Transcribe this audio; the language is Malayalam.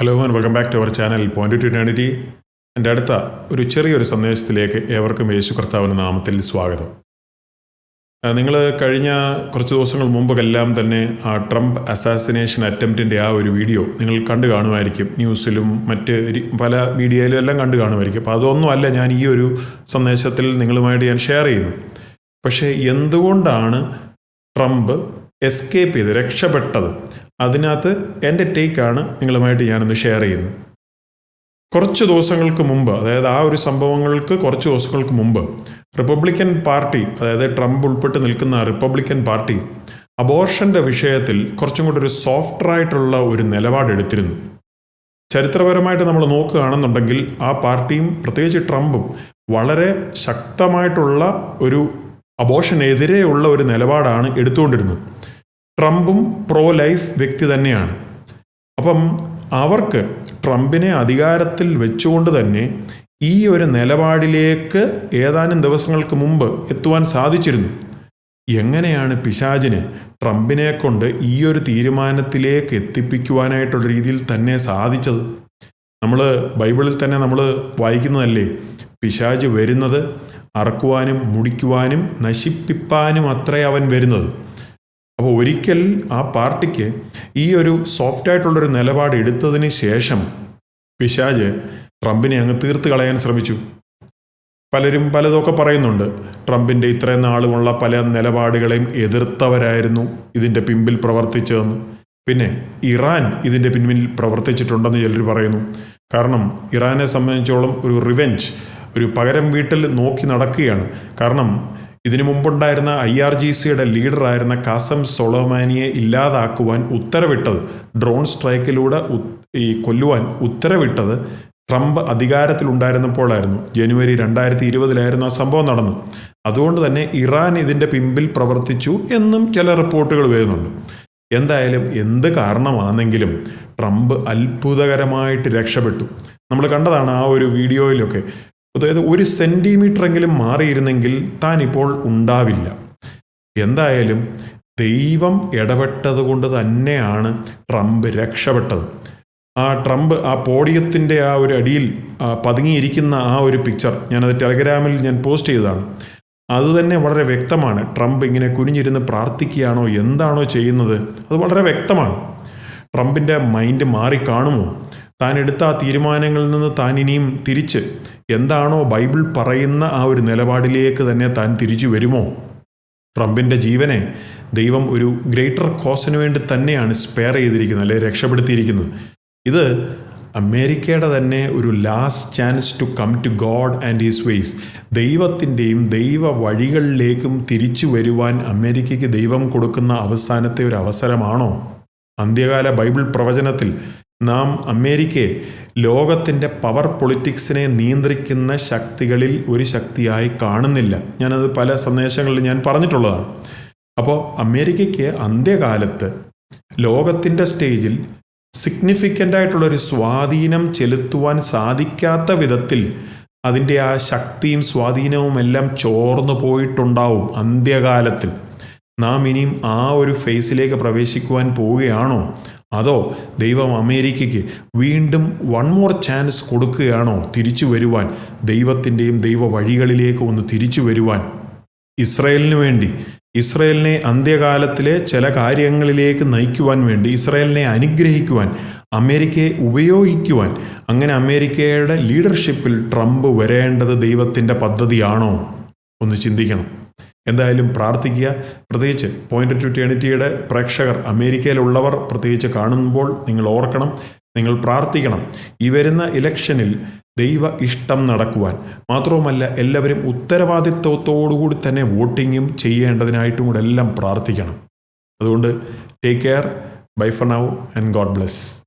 Hello and welcome back to our channel point to eternity എന്റെ അടുത്ത ഒരു ചെറിയൊരു സന്ദേശത്തിലേക്ക് ഏവർക്കും യേശു കർത്താവിന്റെ നാമത്തിൽ സ്വാഗതം. നിങ്ങൾ കഴിഞ്ഞ കുറച്ച് ദിവസങ്ങൾ മുമ്പെല്ലാം തന്നെ ആ ട്രംപ് അസാസിനേഷൻ അറ്റംപ്റ്റിന്റെ ആ ഒരു വീഡിയോ നിങ്ങൾ കണ്ടു കാണുമായിരിക്കും. ന്യൂസിലും മറ്റ് പല മീഡിയയിലും എല്ലാം കണ്ടു കാണുമായിരിക്കും. അപ്പോൾ അതൊന്നുമല്ല ഞാൻ ഈ ഒരു സന്ദേശത്തിൽ നിങ്ങളുമായിട്ട് ഞാൻ ഷെയർ ചെയ്യുന്നു. പക്ഷേ എന്തുകൊണ്ടാണ് ട്രംപ് എസ്കേപ്പ് ചെയ്ത് രക്ഷപ്പെട്ടത്. അതിനകത്ത് എന്റെ ടേക്കാണ് നിങ്ങളുമായിട്ട് ഞാനൊന്ന് ഷെയർ ചെയ്യുന്നത്. കുറച്ച് ദിവസങ്ങൾക്ക് മുമ്പ് അതായത് ആ ഒരു സംഭവങ്ങൾക്ക് കുറച്ച് ദിവസങ്ങൾക്ക് മുമ്പ് റിപ്പബ്ലിക്കൻ പാർട്ടി അതായത് ട്രംപ് ഉൾപ്പെട്ട് നിൽക്കുന്ന റിപ്പബ്ലിക്കൻ പാർട്ടി അബോർഷന്റെ വിഷയത്തിൽ കുറച്ചും കൂടി ഒരു സോഫ്റ്ററായിട്ടുള്ള ഒരു നിലപാടെടുത്തിരുന്നു ചരിത്രപരമായിട്ട് നമ്മൾ നോക്കുകയാണെന്നുണ്ടെങ്കിൽ ആ പാർട്ടിയും പ്രത്യേകിച്ച് ട്രംപും വളരെ ശക്തമായിട്ടുള്ള ഒരു അബോഷനെതിരെയുള്ള ഒരു നിലപാടാണ് എടുത്തുകൊണ്ടിരുന്നത്. ട്രംപും പ്രോ ലൈഫ് വ്യക്തി തന്നെയാണ്. അപ്പം അവർക്ക് ട്രംപിനെ അധികാരത്തിൽ വെച്ചുകൊണ്ട് തന്നെ ഈ ഒരു നിലപാടിലേക്ക് ഏതാനും ദിവസങ്ങൾക്ക് മുമ്പ് എത്തുവാൻ സാധിച്ചിരുന്നു. എങ്ങനെയാണ് പിശാചിന് ട്രംപിനെ കൊണ്ട് ഈ ഒരു തീരുമാനത്തിലേക്ക് എത്തിപ്പിക്കുവാനായിട്ടുള്ള രീതിയിൽ തന്നെ സാധിച്ചത്? നമ്മൾ ബൈബിളിൽ തന്നെ നമ്മൾ വായിക്കുന്നതല്ലേ? പിശാജ് വരുന്നത് അറക്കുവാനും മുടിക്കുവാനും നശിപ്പിപ്പാനും അത്രേ അവൻ വരുന്നത്. അപ്പോൾ ഒരിക്കൽ ആ പാർട്ടിക്ക് ഈ ഒരു സോഫ്റ്റ് ആയിട്ടുള്ളൊരു നിലപാട് എടുത്തതിന് ശേഷം പിശാജ് ട്രംപിനെ അങ്ങ് തീർത്ത് കളയാൻ ശ്രമിച്ചു. പലരും പലതൊക്കെ പറയുന്നുണ്ട്. ട്രംപിന്റെ ഇത്രയും നാളുമുള്ള പല നിലപാടുകളെയും എതിർത്തവരായിരുന്നു ഇതിന്റെ പിമ്പിൽ പ്രവർത്തിച്ചതെന്ന്. പിന്നെ ഇറാൻ ഇതിന്റെ പിന്നിൽ പ്രവർത്തിച്ചിട്ടുണ്ടെന്ന് ചിലർ പറയുന്നു. കാരണം ഇറാനെ സംബന്ധിച്ചോളം ഒരു റിവെഞ്ച് ഒരു പകരം വീട്ടിൽ നോക്കി നടക്കുകയാണ്. കാരണം ഇതിനു മുമ്പുണ്ടായിരുന്ന ഐ ആർ ജി സിയുടെ ലീഡറായിരുന്ന കാസം സൊളോമാനിയെ ഇല്ലാതാക്കുവാൻ ഉത്തരവിട്ടത് ഡ്രോൺ സ്ട്രൈക്കിലൂടെ ഈ കൊല്ലുവാൻ ഉത്തരവിട്ടത് ട്രംപ് അധികാരത്തിലുണ്ടായിരുന്നപ്പോഴായിരുന്നു. ജനുവരി രണ്ടായിരത്തി ഇരുപതിലായിരുന്നു ആ സംഭവം നടന്നു അതുകൊണ്ട് തന്നെ ഇറാൻ ഇതിന്റെ പിമ്പിൽ പ്രവർത്തിച്ചു എന്നും ചില റിപ്പോർട്ടുകൾ വരുന്നുണ്ട്. എന്തായാലും എന്ത് കാരണമാണെങ്കിലും ട്രംപ് അത്ഭുതകരമായിട്ട് രക്ഷപ്പെട്ടു. നമ്മൾ കണ്ടതാണ് ആ ഒരു വീഡിയോയിലൊക്കെ അതായത് ഒരു സെന്റിമീറ്ററെങ്കിലും മാറിയിരുന്നെങ്കിൽ താൻ ഇപ്പോൾ ഉണ്ടാവില്ല. എന്തായാലും ദൈവം ഇടപെട്ടത് കൊണ്ട് തന്നെയാണ് ട്രംപ് രക്ഷപ്പെട്ടത്. ആ ട്രംപ് ആ പോഡിയത്തിന്റെ ആ ഒരു അടിയിൽ പതുങ്ങിയിരിക്കുന്ന ആ ഒരു പിക്ചർ ഞാനത് ടെലഗ്രാമിൽ ഞാൻ പോസ്റ്റ് ചെയ്തതാണ്. അത് തന്നെ വളരെ വ്യക്തമാണ്. ട്രംപ് ഇങ്ങനെ കുനിഞ്ഞിരുന്ന് പ്രാർത്ഥിക്കുകയാണോ എന്താണോ ചെയ്യുന്നത് അത് വളരെ വ്യക്തമാണ്. ട്രംപിന്റെ മൈൻഡ് മാറിക്കാണുമോ താൻ എടുത്ത ആ തീരുമാനങ്ങളിൽ നിന്ന് താൻ ഇനിയും തിരിച്ച് എന്താണോ ബൈബിൾ പറയുന്ന ആ ഒരു നിലപാടിലേക്ക് തന്നെ താൻ തിരിച്ചു വരുമോ? ട്രംപിന്റെ ജീവനെ ദൈവം ഒരു ഗ്രേറ്റർ കോസിന് വേണ്ടി തന്നെയാണ് സ്പെയർ ചെയ്തിരിക്കുന്നത് അല്ലെ രക്ഷപ്പെടുത്തിയിരിക്കുന്നത്. ഇത് അമേരിക്കയുടെ തന്നെ ഒരു last chance to come to God and his ways ദൈവത്തിന്റെയും ദൈവ വഴികളിലേക്കും തിരിച്ചു വരുവാൻ അമേരിക്കയ്ക്ക് ദൈവം കൊടുക്കുന്ന അവസാനത്തെ ഒരു അവസരമാണോ? അന്ത്യകാല ബൈബിൾ പ്രവചനത്തിൽ നാം അമേരിക്കയെ ലോകത്തിന്റെ പവർ പൊളിറ്റിക്സിനെ നിയന്ത്രിക്കുന്ന ശക്തികളിൽ ഒരു ശക്തിയായി കാണുന്നില്ല. ഞാനത് പല സന്ദേശങ്ങളിൽ ഞാൻ പറഞ്ഞിട്ടുള്ളതാണ്. അപ്പോൾ അമേരിക്കയ്ക്ക് അന്ത്യകാലത്ത് ലോകത്തിന്റെ സ്റ്റേജിൽ സിഗ്നിഫിക്കന്റ് ആയിട്ടുള്ളൊരു സ്വാധീനം ചെലുത്തുവാൻ സാധിക്കാത്ത വിധത്തിൽ അതിന്റെ ആ ശക്തിയും സ്വാധീനവും എല്ലാം ചോർന്നു പോയിട്ടുണ്ടാവും അന്ത്യകാലത്തിൽ. നാം ഇനിയും ആ ഒരു ഫേസിലേക്ക് പ്രവേശിക്കുവാൻ പോവുകയാണോ? അതോ ദൈവം അമേരിക്കയ്ക്ക് വീണ്ടും വൺ മോർ ചാൻസ് കൊടുക്കുകയാണോ തിരിച്ചു വരുവാൻ? ദൈവത്തിന്റെയും ദൈവ വഴികളിലേക്ക് ഒന്ന് തിരിച്ചു വരുവാൻ. ഇസ്രയേലിന് വേണ്ടി ഇസ്രയേലിനെ അന്ത്യകാലത്തിലെ ചില കാര്യങ്ങളിലേക്ക് നയിക്കുവാൻ വേണ്ടി ഇസ്രയേലിനെ അനുഗ്രഹിക്കുവാൻ അമേരിക്കയെ ഉപയോഗിക്കുവാൻ അങ്ങനെ അമേരിക്കയുടെ ലീഡർഷിപ്പിൽ ട്രംപ് വരേണ്ടത് ദൈവത്തിന്റെ പദ്ധതിയാണോ? ഒന്ന് ചിന്തിക്കണം. എന്തായാലും പ്രാർത്ഥിക്കുക. പ്രത്യേകിച്ച് പോയിന്റ് ടു ടെണിറ്റിയുടെ പ്രേക്ഷകർ അമേരിക്കയിലുള്ളവർ പ്രത്യേകിച്ച് കാണുമ്പോൾ നിങ്ങൾ ഓർക്കണം നിങ്ങൾ പ്രാർത്ഥിക്കണം. ഈ വരുന്ന ഇലക്ഷനിൽ ദൈവ ഇഷ്ടം നടക്കുവാൻ. മാത്രവുമല്ല എല്ലാവരും ഉത്തരവാദിത്വത്തോടുകൂടി തന്നെ വോട്ടിങ്ങും ചെയ്യേണ്ടതിനായിട്ടും കൂടെ എല്ലാം പ്രാർത്ഥിക്കണം. അതുകൊണ്ട് take care bye for now and God bless